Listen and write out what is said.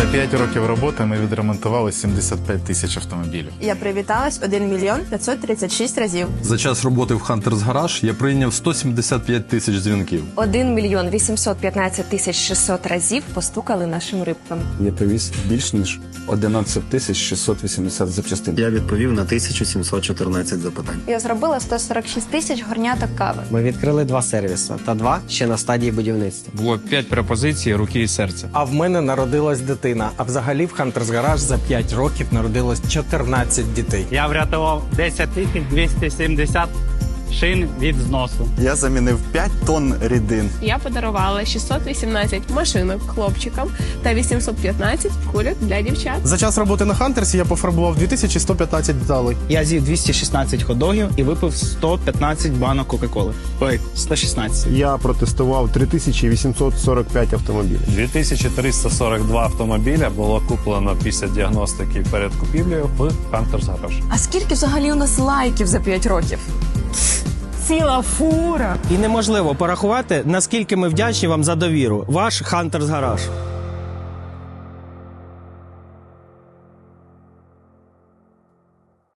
За 5 років роботи ми відремонтували 75 тисяч автомобілів. Я привіталась 1 мільйон 536 разів. За час роботи в Hunters Garage я прийняв 175 тисяч дзвінків. 1 мільйон 815 тисяч 600 разів постукали нашим рибкам. Я привіз більш ніж 11 тисяч 680 запчастин. Я відповів на 1714 запитань. Я зробила 146 тисяч горняток кави. Ми відкрили два сервіси, та два ще на стадії будівництва. Було п'ять пропозицій руки і серця. А в мене народилась дитина. А взагалі в Хантерс Гараж за 5 років народилось 14 дітей. Я врятував 10 тисяч 270 шин від зносу. Я замінив 5 тонн рідин. Я подарувала 618 машинок хлопчикам та 815 кульок для дівчат. За час роботи на Хантерсі я пофарбував 2115 деталей. Я з'їв 216 ходогів і випив 115 банок Кока-Коли. Ой, 116. Я протестував 3845 автомобілів. 2342 автомобіля було куплено після діагностики перед купівлею в Hunters Garage. А скільки взагалі у нас лайків за 5 років? Ціла фура. І неможливо порахувати, наскільки ми вдячні вам за довіру. Ваш Хантерс Garage.